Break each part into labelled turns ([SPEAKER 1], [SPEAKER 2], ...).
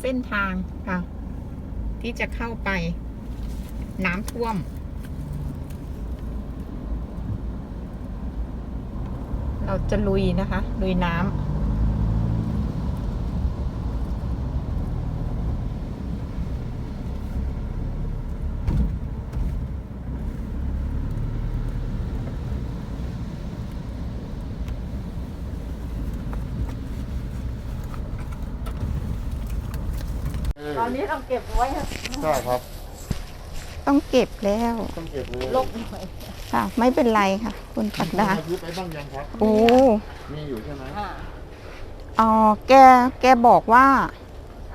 [SPEAKER 1] เส้นทางค่ะ ที่จะเข้าไป น้ำท่วม เราจะลุยนะคะ ลุยน้ำ
[SPEAKER 2] ตอนนี้ต้องเก็บไว้ให้
[SPEAKER 3] ใช่ครับ
[SPEAKER 1] ต้องเก็บแล้ว
[SPEAKER 3] ต้องเก็บเลย
[SPEAKER 2] ลบหน่อย
[SPEAKER 1] ค่ะ ไม่เป็นไรค่ะ คุณปักดา
[SPEAKER 3] ยึดไปบ้างยังครับ
[SPEAKER 1] โอ้
[SPEAKER 3] มีอยู่ใช่ไหม
[SPEAKER 2] อ่า
[SPEAKER 1] อ๋อแกแกบอกว่า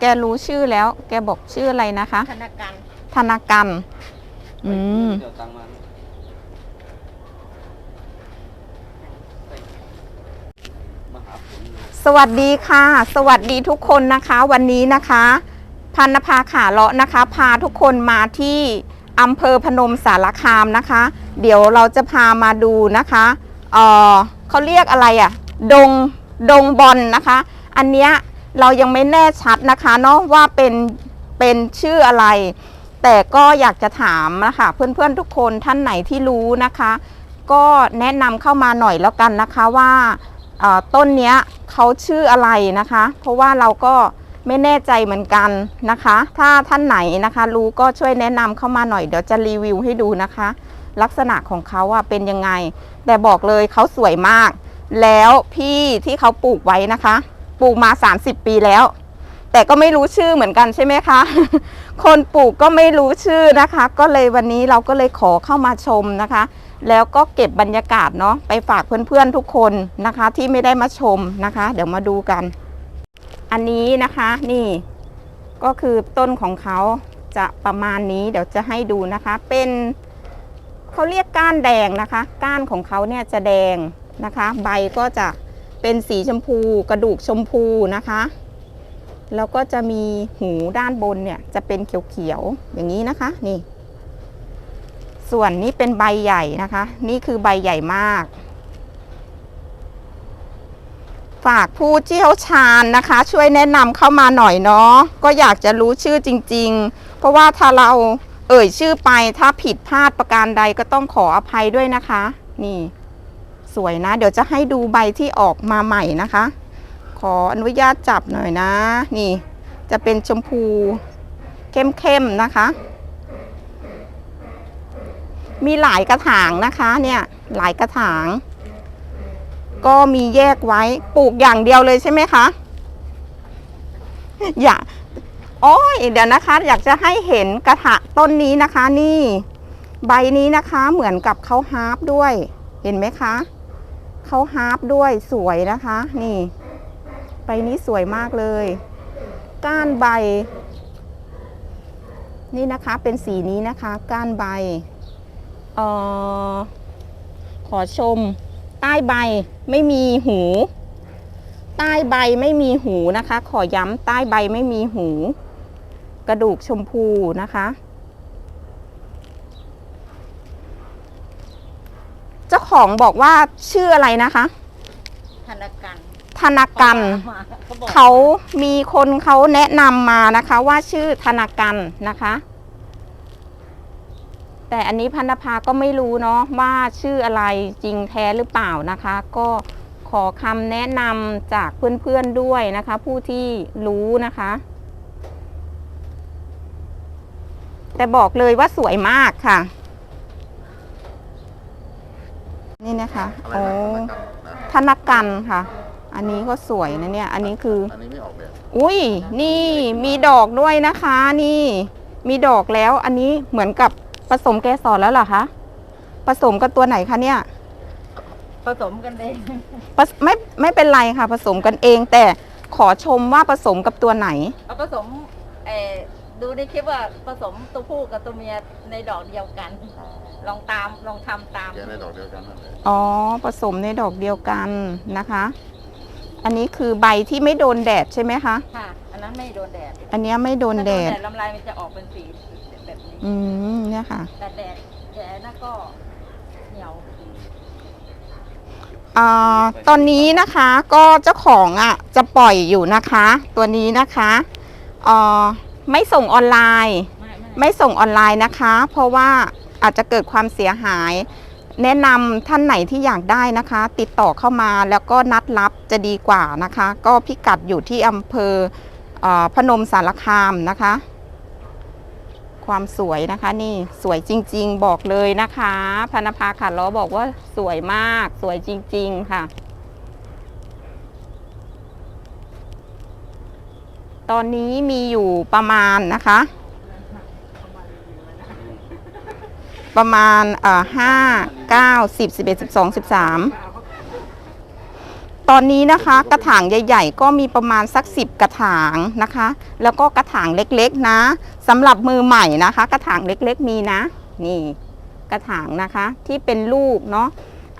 [SPEAKER 1] แกรู้ชื่อแล้ว แกบอกชื่ออะไรนะคะ
[SPEAKER 2] ธนาการ
[SPEAKER 1] ธนกรรมอืม
[SPEAKER 4] เดี๋ยวตังค์มามาหาผลเลย
[SPEAKER 1] สวัสดีค่ะ สวัสดีทุกคนนะคะ วันนี้นะคะ พันนภาขาเลาะนะคะ พาทุกคนมาที่อำเภอพนมสารคามนะคะ เดี๋ยวเราจะพามาดูนะคะเออเขาเรียกอะไรอะ่ะ ดงดงบอลนะคะ อันเนี้ยเรายังไม่แน่ชัดนะคะเนาะว่าเป็นเป็นชื่ออะไร แต่ก็อยากจะถามนะคะเพื่อนๆทุกคนท่านไหนที่รู้นะคะ ก็แนะนำเข้ามาหน่อยแล้วกันนะคะว่าต้นเนี้ยเขาชื่ออะไรนะคะ เพราะว่าเราก็ ไม่แน่ใจเหมือนกันนะคะ ถ้าท่านไหนนะคะ รู้ก็ช่วยแนะนำเข้ามาหน่อยเดี๋ยวจะรีวิวให้ดูนะคะ ลักษณะของเขาอะเป็นยังไง แต่บอกเลยเขาสวยมาก แล้วพี่ที่เขาปลูกไว้นะคะ ปลูกมา 30 ปีแล้ว แต่ก็ไม่รู้ชื่อเหมือนกันใช่ไหมคะ คนปลูกก็ไม่รู้ชื่อนะคะ ก็เลยวันนี้เราก็เลยขอเข้ามาชมนะคะ แล้วก็เก็บบรรยากาศเนาะไปฝากเพื่อนๆทุกคนนะคะ ที่ไม่ได้มาชมนะคะ เดี๋ยวมาดูกัน อันนี้นะคะนี่ก็คือต้นของเขาจะประมาณนี้เดี๋ยวจะให้ดูนะคะ เป็นเขาเรียกก้านแดงนะคะ ก้านของเขาเนี่ยจะแดงนะคะ ใบก็จะเป็นสีชมพูกระดูกชมพูนะคะ แล้วก็จะมีหูด้านบนเนี่ยจะเป็นเขียวๆอย่างนี้นะคะนี่ ส่วนนี้เป็นใบใหญ่นะคะ นี่คือใบใหญ่มาก ฝากผู้เชี่ยวชาญนะคะ ช่วยแนะนำเข้ามาหน่อยเนาะก็อยากจะรู้ชื่อจริง ๆ เพราะว่าถ้าเราเอ่ยชื่อไปถ้าผิดพลาดประการใดก็ต้องขออภัยด้วยนะคะ นี่ สวยนะ เดี๋ยวจะให้ดูใบที่ออกมาใหม่นะคะ ขออนุญาตจับหน่อยนะ นี่ จะเป็นชมพูเข้มๆนะคะ มีหลายกระถางนะคะ เนี่ยหลายกระถาง ก็มีแยกไว้ปลูกอย่างเดียวเลยใช่ไหมคะอย่าโอ้ยเดี๋ยวนะคะ อยากจะให้เห็นกระถางต้นนี้นะคะ นี่ ใบนี้นะคะเหมือนกับเขาฮาร์ปด้วย เห็นไหมคะเขาฮาร์ปด้วยสวยนะคะ นี่ ใบนี้สวยมากเลย ก้านใบ นี่นะคะเป็นสีนี้นะคะ ก้านใบออขอชม ใต้ใบไม่มีหู ใต้ใบไม่มีหูนะคะ ขอย้ำใต้ใบไม่มีหู กระดูกชมพูนะคะ เจ้าของบอกว่าชื่ออะไรนะคะ
[SPEAKER 2] ธนาการ
[SPEAKER 1] ธนกัน
[SPEAKER 2] เขาบอก
[SPEAKER 1] เขามีคนเขาแนะนำมานะคะว่าชื่อธนากันนะคะ แต่อันนี้พันธภาก็ไม่รู้เนาะว่าชื่ออะไรจริงแท้หรือเปล่านะคะ ก็ขอคำแนะนำจากเพื่อนๆด้วยนะคะ ผู้ที่รู้นะคะ แต่บอกเลยว่าสวยมากค่ะ นี่นะคะ
[SPEAKER 3] อะไร
[SPEAKER 1] โอ้
[SPEAKER 3] นะ
[SPEAKER 1] ธนกันค่ะ อันนี้ก็สวยนะเนี่ย อันนี้คือ
[SPEAKER 3] อันนี้ไม่ออกแบบ
[SPEAKER 1] อุ้ยนี่มีดอกด้วยนะคะ นี่ มีดอกแล้วอันนี้เหมือนกับ ผสมแกสรแล้วเหรอคะผสมกับตัวไหนคะเนี่ย
[SPEAKER 2] ผสมกันเอง
[SPEAKER 1] ผสไม่ไม่เป็นไรค่ะ ผสมกันเอง แต่ขอชมว่าผสมกับตัวไหน
[SPEAKER 2] เอาผสมเออดูในคลิปว่าผสมตัวผู้กับตัวเมียในดอกเดียวกัน ลองตามลองทำตาม
[SPEAKER 3] แกในดอกเดียวกันนั่นแหละ
[SPEAKER 1] อ๋อผสมในดอกเดียวกันนะคะ อันนี้คือใบที่ไม่โดนแดดใช่ไหมคะ
[SPEAKER 2] ค่ะ อันนั้นไม่โดนแดด
[SPEAKER 1] อันเนี้ยไม่โดน
[SPEAKER 2] ถ้า
[SPEAKER 1] แดด
[SPEAKER 2] ลำลายมันจะออกเป็นสี แบบนี้
[SPEAKER 1] อืมเนี่ยค่ะ
[SPEAKER 2] แต่แดดแดดนั่นก็เหนียว
[SPEAKER 1] อ่าตอนนี้นะคะก็เจ้าของอะจะปล่อยอยู่นะคะ ตัวนี้นะคะเอ่อไม่ส่งออนไลน์
[SPEAKER 2] ไม่ไม่
[SPEAKER 1] ไม่ส่งออนไลน์นะคะ เพราะว่าอาจจะเกิดความเสียหาย แนะนำท่านไหนที่อยากได้นะคะ ติดต่อเข้ามาแล้วก็นัดรับจะดีกว่านะคะ ก็พิกัดอยู่ที่อำเภอเออพนมสารคามนะคะ ความสวยนะคะ นี่สวยจริง ๆ บอกเลยนะคะพนภาขาล้อบอกว่าสวยมากสวยจริง ๆ ค่ะ ตอนนี้มีอยู่ประมาณนะคะ ประมาณเอ่อห้าเก้าสิบสิบเอ็ดสิบสองสิบสาม ตอนนี้นะคะกระถางใหญ่ ๆ ก็มีประมาณสักสิบกระถางนะคะ แล้วก็กระถางเล็กๆนะสำหรับมือใหม่นะคะ กระถางเล็กๆมีนะ นี่ กระถางนะคะที่เป็นลูกเนาะ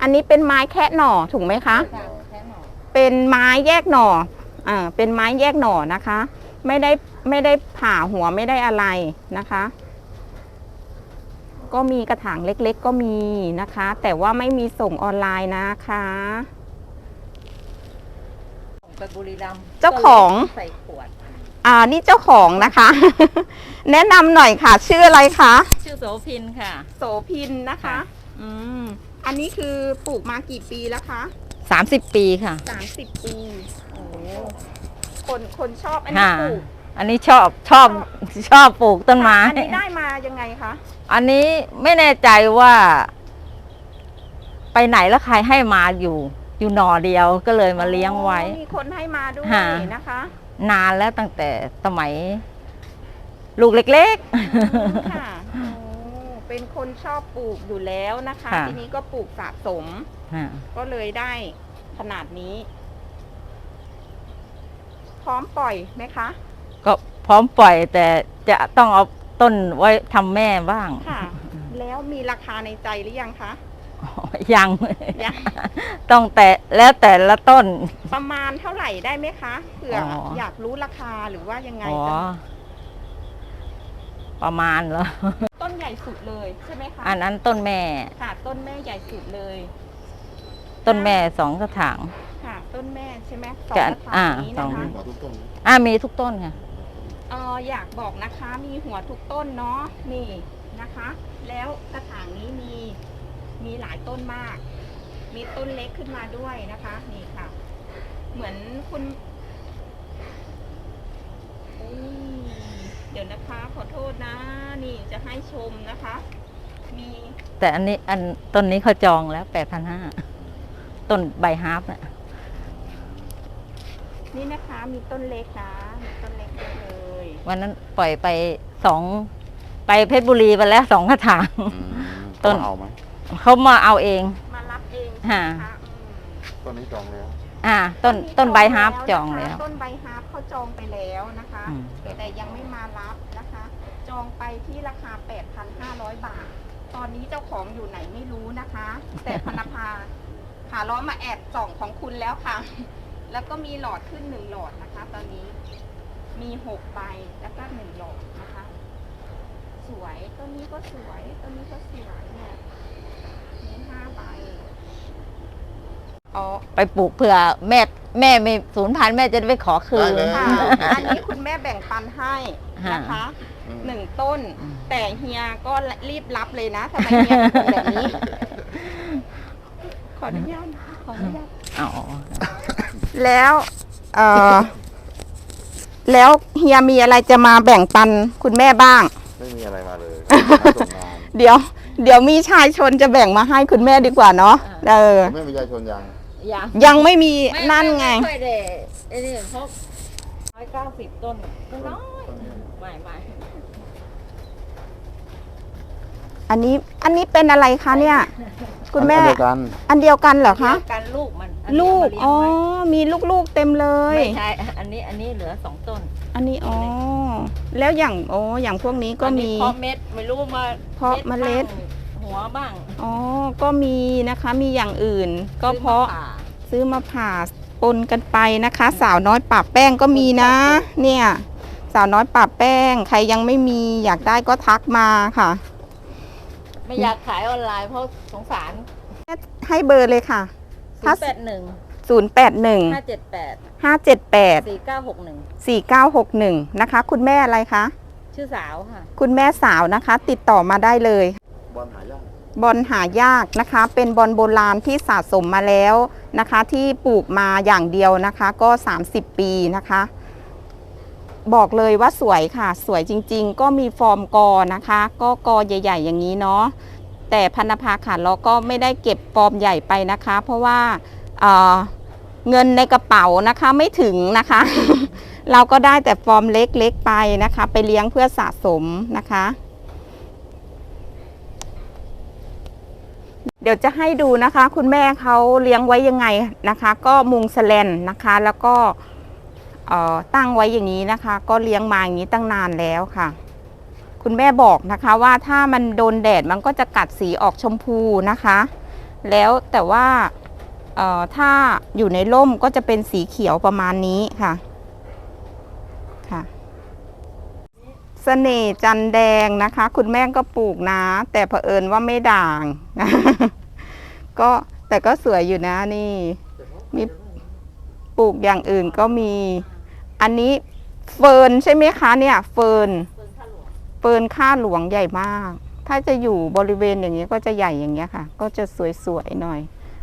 [SPEAKER 1] อันนี้เป็นไม้แคะหน่อถูกไหมคะ เป็นไม้แยกหน่ออ่าเป็นไม้แยกหน่อนะคะ ไม่ได้ไม่ได้ผ่าหัวไม่ได้อะไรนะคะ ก็มีกระถางเล็กๆ ก็มีนะคะ แต่ว่าไม่มีส่งออนไลน์นะคะ
[SPEAKER 2] ไปบุรีรัมย์
[SPEAKER 1] เจ้าของ
[SPEAKER 2] ใส่ขวด
[SPEAKER 1] อ่านี่เจ้าของนะคะ แนะนำหน่อยค่ะ ชื่ออะไรคะ
[SPEAKER 2] ชื่อโสพินค่ะ
[SPEAKER 1] โสพินนะคะ
[SPEAKER 2] ค่ะ
[SPEAKER 1] อืม อันนี้คือปลูกมากี่ปีแล้วคะ
[SPEAKER 2] 30 ปีค่ะ
[SPEAKER 1] สามสิบปี โอ้โหคนคนชอบอันนี้
[SPEAKER 2] ค่ะ
[SPEAKER 1] ปลูก
[SPEAKER 2] อันนี้ชอบชอบชอบปลูกต้นไม้
[SPEAKER 1] อันนี้ได้มายังไงคะ
[SPEAKER 2] อันนี้ไม่แน่ใจว่า ไปไหนแล้วใครให้มาอยู่ อยู่หน่อเดียวก็เลยมาเลี้ยงไว้
[SPEAKER 1] อ๋อมีคนให้มาด้วย
[SPEAKER 2] ค่ะ
[SPEAKER 1] นะคะ
[SPEAKER 2] นานแล้วตั้งแต่สมัย ลูกเล็ก
[SPEAKER 1] อืมค่ะโอ้เป็นคนชอบปลูกอยู่แล้วนะคะ
[SPEAKER 2] ค่ะ
[SPEAKER 1] ทีนี้ก็ปลูกสะสม
[SPEAKER 2] ๆฮะ
[SPEAKER 1] ก็เลยได้ขนาดนี้ พร้อมปล่อยไหมคะ
[SPEAKER 2] ก็พร้อมปล่อยแต่จะต้องเอาต้นไว้ทำแม่บ้าง
[SPEAKER 1] ค่ะ แล้วมีราคาในใจหรือยังคะ
[SPEAKER 2] ยัง
[SPEAKER 1] ยัง
[SPEAKER 2] ต้องแต่แล้วแต่ละต้น
[SPEAKER 1] ประมาณเท่าไหร่ได้ไหมคะเผื่ออ
[SPEAKER 2] อ
[SPEAKER 1] อยากรู้ราคาหรือว่ายังไง
[SPEAKER 2] อ๋อ
[SPEAKER 1] จะ
[SPEAKER 2] ประมาณเหรอ
[SPEAKER 1] ต้นใหญ่สุดเลยใช่ไหมคะ
[SPEAKER 2] อันนั้นต้นแม่
[SPEAKER 1] ค่ะต้นแม่ใหญ่สุดเลย
[SPEAKER 2] ต้นแม่สองกระถาง
[SPEAKER 1] ค่ะ ต้นแม่ใช่ไหมสอง
[SPEAKER 2] จะ
[SPEAKER 1] กระถา
[SPEAKER 2] อ่า
[SPEAKER 1] นี้
[SPEAKER 2] สอ
[SPEAKER 1] นะ
[SPEAKER 2] ง
[SPEAKER 1] คะ
[SPEAKER 3] หมอทุกต้น
[SPEAKER 2] อ่ามีทุกต้นค่ะ
[SPEAKER 1] เอออยากบอกนะคะ มีหัวทุกต้นเนาะนี่นะคะ แล้วกระถางนี้มี มีหลายต้นมาก มีต้นเล็กขึ้นมาด้วยนะคะ นี่ค่ะ เหมือนคุณอุ๊ยเดี๋ยวนะคะ ขอโทษนะ นี่จะให้ชมนะคะ มี
[SPEAKER 2] แต่อันนี้อันต้นนี้เขาจองแล้วแปดพันห้าต้นใบฮาร์ปน่ะ
[SPEAKER 1] นี่นะคะ มีต้นเล็กนะ มีต้นเล็กด้วยเลย
[SPEAKER 2] วันนั้นปล่อยไปสองไปเพชรบุรีไปแล้วสองกระถาง ต้น
[SPEAKER 3] เอาไหม
[SPEAKER 2] เขามาเอาเอง
[SPEAKER 1] มารับเอง
[SPEAKER 2] ค่ะ
[SPEAKER 1] ใช่ไหมคะอืม
[SPEAKER 3] ต้นนี้จองแล้ว
[SPEAKER 2] อ่า ต้นต้นใบฮาร์ปจองแล้ว
[SPEAKER 1] ต้นใบฮาร์ปเขาจองไปแล้วนะคะ
[SPEAKER 2] อืม
[SPEAKER 1] แต่ยังไม่มารับนะคะ จองไปที่ราคา 8,500 บาท ตอนนี้เจ้าของอยู่ไหนไม่รู้นะคะ แต่พนภาขาล้อมาแอบส่องของคุณแล้วค่ะ แล้วก็มีหลอดขึ้นหนึ่งหลอดนะคะ ตอนนี้มีหกใบแล้วก็หนึ่งหลอดนะคะ สวยต้นนี้ก็สวยต้นนี้ก็สวยเนี่ยมีห้าใบ อ๋อ
[SPEAKER 2] ไปปลูกเผื่อแม่แม่ไม่ศูนย์พันธุ์แม่จะได้ไปขอคืน
[SPEAKER 3] ได้เลย
[SPEAKER 1] ค่ะอันนี้คุณแม่แบ่งปันให้นะคะ
[SPEAKER 3] อืม
[SPEAKER 1] หนึ่งต้น
[SPEAKER 2] อืม
[SPEAKER 1] แต่เฮียก็รีบรับเลยนะทำไมเฮียเป็นแบบนี้ ขออนุญาตนะคะขออนุญาต
[SPEAKER 2] อ๋อ
[SPEAKER 1] แล้วเอ่อแล้วเฮียมีอะไรจะมาแบ่งปันคุณแม่บ้าง
[SPEAKER 3] ไม่มีอะไรมาเลยมาส่งงาน
[SPEAKER 1] เดี๋ยว เดี๋ยวมีชายชนจะแบ่งมาให้คุณแม่ดีกว่าเนาะเออ
[SPEAKER 3] ไม่มียาชนยัง
[SPEAKER 2] ยัง
[SPEAKER 1] ยังไม่มีนั่นไง
[SPEAKER 2] ไม่ค่อยได้ไอ้นี่เพราะร้อยเก้าสิบต้นก็น้อยไม่ไม่
[SPEAKER 1] อันนี้อันนี้เป็นอะไรคะเนี่ย คุณแม่
[SPEAKER 3] อันเดียวกัน
[SPEAKER 1] อันเดียวกันเหรอคะ
[SPEAKER 2] เดียวกันลูกมันอันนี้
[SPEAKER 1] ลูก
[SPEAKER 2] เามาเยง
[SPEAKER 1] อ๋อ
[SPEAKER 2] ไว้
[SPEAKER 1] มีลูกๆเต็มเลย
[SPEAKER 2] ไม่ใช่อันนี้อันนี้เหลือสองต้น
[SPEAKER 1] อันนี้อ๋อ แล้วอย่างโอ้อย่างพวกนี้ก็
[SPEAKER 2] อัน
[SPEAKER 1] มี
[SPEAKER 2] นี้เพาะเม็ดไม่รู้มา
[SPEAKER 1] เพาะเมล็ด
[SPEAKER 2] บ้าง หัวบ้าง
[SPEAKER 1] อ๋อ ก็มีนะคะมีอย่างอื่น ก็เพราะ
[SPEAKER 2] ซื้อมผ่
[SPEAKER 1] ซื้อมาผ่าปนกันไปนะคะ สาวน้อยปราบแป้งก็มีนะ เนี่ย สาวน้อยปราบแป้ง ใครยังไม่มีอยากได้ก็ทักมาค่ะ
[SPEAKER 2] ไม่อยากขายออนไลน์เพราะสงสาร
[SPEAKER 1] ให้เบอร์เลยค่ะ
[SPEAKER 2] ศู
[SPEAKER 1] ถ้า
[SPEAKER 2] นย์แปดหนึ่ง
[SPEAKER 1] 081
[SPEAKER 2] ห้าเจ็ดแปด
[SPEAKER 1] 578
[SPEAKER 2] สี่เก้าหกหนึ่ง
[SPEAKER 1] 4961นะคะ คุณแม่อะไรคะ
[SPEAKER 2] ชื่อสาวค่ะ
[SPEAKER 1] คุณแม่สาวนะคะ ติดต่อมาได้เลย
[SPEAKER 3] บอลหายาก
[SPEAKER 1] บอลหายากนะคะ เป็นบอลโบราณที่สะสมมาแล้วนะคะ ที่ปลูกมาอย่างเดียวนะคะก็ 30 ปีนะคะ บอกเลยว่าสวยค่ะ สวยจริง ๆ ก็มีฟอร์มกอนะคะ ก็กอใหญ่ ๆ อย่างนี้เนาะแต่พันธภาขาล้อก็ไม่ได้เก็บฟอร์มใหญ่ไปนะคะ เพราะว่าเเงินในกระเป๋านะคะไม่ถึงนะคะ เราก็ได้แต่ฟอร์มเล็กๆไปนะคะ ไปเลี้ยงเพื่อสะสมนะคะ เดี๋ยวจะให้ดูนะคะ คุณแม่เขาเลี้ยงไว้ยังไงนะคะ ก็มุงสแลนนะคะ แล้วก็ตั้งไว้อย่างนี้นะคะ ก็เลี้ยงมาอย่างนี้ตั้งนานแล้วค่ะ คุณแม่บอกนะคะว่าถ้ามันโดนแดดมันก็จะกัดสีออกชมพูนะคะ แล้วแต่ว่าถ้าอยู่ในร่มก็จะเป็นสีเขียวประมาณนี้ค่ะ เสน่ห์จันแดงนะคะ คุณแม่ก็ปลูกนะ แต่เผอิญว่าไม่ด่างก็แต่ก็สวยอยู่นะนี่ มีปลูกอย่างอื่นก็มี อันนี้เฟิร์นใช่ไหมคะเนี่ย เฟิร์นเฟิร์นค่าหลวงใหญ่มาก ถ้าจะอยู่บริเวณอย่างนี้ก็จะใหญ่อย่างเงี้ค่ะ ก็จะสวยๆหน่อย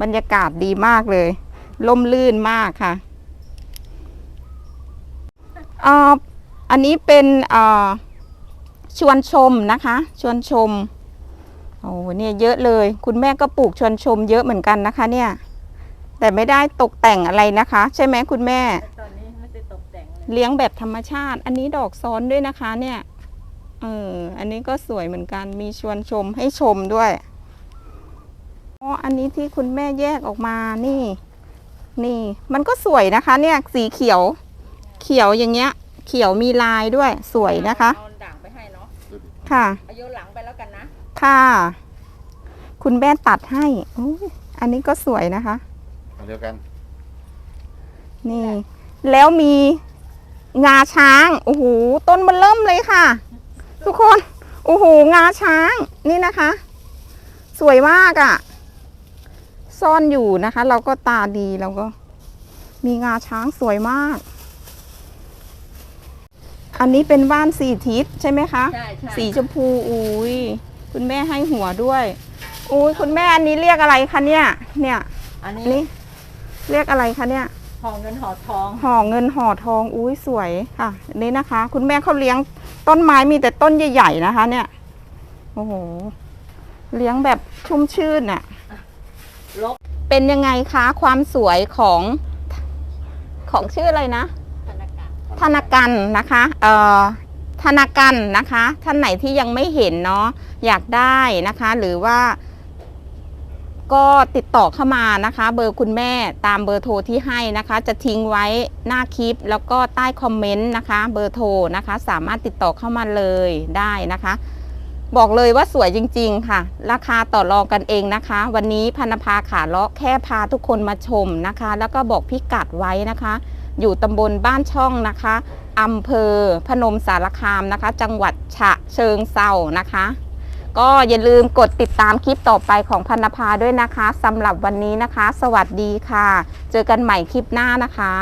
[SPEAKER 1] บรรยากาศดีมากเลยล่มลื่นมากค่ะเอ่ออันนี้เป็นเอ่อชวนชมนะคะ ชวนชมโอ้เนี่ยเยอะเลย คุณแม่ก็ปลูกชวนชมเยอะเหมือนกันนะคะเนี่ย แต่ไม่ได้ตกแต่งอะไรนะคะ ใช่ไหมคุณแม่
[SPEAKER 2] ตอนนี้ไม่ได้ตกแต่งเลย
[SPEAKER 1] เลี้ยงแบบธรรมชาติ อันนี้ดอกซ้อนด้วยนะคะเนี่ยเอออันนี้ก็สวยเหมือนกัน มีชวนชมให้ชมด้วยอ๋ออันนี้ที่คุณแม่แยกออกมานี่ นี่ มันก็สวยนะคะ เนี่ย สีเขียว เขียวอย่างเงี้ย เขียวมีลายด้วยสวยนะคะ
[SPEAKER 2] เอาด่างไปให้เนาะ
[SPEAKER 1] ค่ะ
[SPEAKER 2] อายุหลังไปแล้วกันนะ
[SPEAKER 1] ค่ะ คุณแม่ตัดให้อุ๊ยอันนี้ก็สวยนะคะ
[SPEAKER 3] อันเดียวกัน
[SPEAKER 1] นี่ แล้วมีงาช้างโอ้โหต้นมันเริ่มเลยค่ะ ทุกคนโอ้โหงาช้างนี่นะคะ สวยมากอะ่ะ ซ่อนอยู่นะคะ เราก็ตาดีเราก็ มีงาช้างสวยมาก อันนี้เป็นว่านสี่ทิศใช่ไหมคะ
[SPEAKER 2] ใช่ใช่
[SPEAKER 1] สีชมพูอุ้ยคุณแม่ให้หัวด้วยอุ้ยคุณแม่อันนี้เรียกอะไรคะเนี่ย เนี่ย
[SPEAKER 2] อัน
[SPEAKER 1] อั
[SPEAKER 2] นี้
[SPEAKER 1] นนี้เรียกอะไรคะเนี่ย
[SPEAKER 2] ห่อเงินห่อทอง
[SPEAKER 1] ห่อเงินห่อทองอุ้ยสวยค่ะอันนี้นะคะ คุณแม่เขาเลี้ยงต้นไม้มีแต่ต้นใหญ่ๆนะคะ เนี่ยโอ้โหเลี้ยงแบบชุ่มชื่นอะ
[SPEAKER 2] ลก
[SPEAKER 1] เป็นยังไงคะความสวยของของชื่ออะไรนะ
[SPEAKER 2] ธนาคาร
[SPEAKER 1] นากันนะคะเอ่อธนากันนะคะ ท่านไหนที่ยังไม่เห็นเนาะอยากได้นะคะ หรือว่า ก็ติดต่อเข้ามานะคะ เบอร์คุณแม่ตามเบอร์โทรที่ให้นะคะ จะทิ้งไว้หน้าคลิป แล้วก็ใต้คอมเมนต์นะคะ เบอร์โทรนะคะ สามารถติดต่อเข้ามาเลยได้นะคะ บอกเลยว่าสวยจริง ๆ ค่ะ ราคาต่อรองกันเองนะคะ วันนี้พันธภาขาเลาะแค่พาทุกคนมาชมนะคะ แล้วก็บอกพิกัดไว้นะคะ อยู่ตำบลบ้านช่องนะคะอำเภอพนมสารคามนะคะ จังหวัดฉะเชิงเซานะคะ ก็อย่าลืมกดติดตามคลิปต่อไปของพันธภาด้วยนะคะสำหรับวันนี้นะคะ สวัสดีค่ะ เจอกันใหม่คลิปหน้านะคะ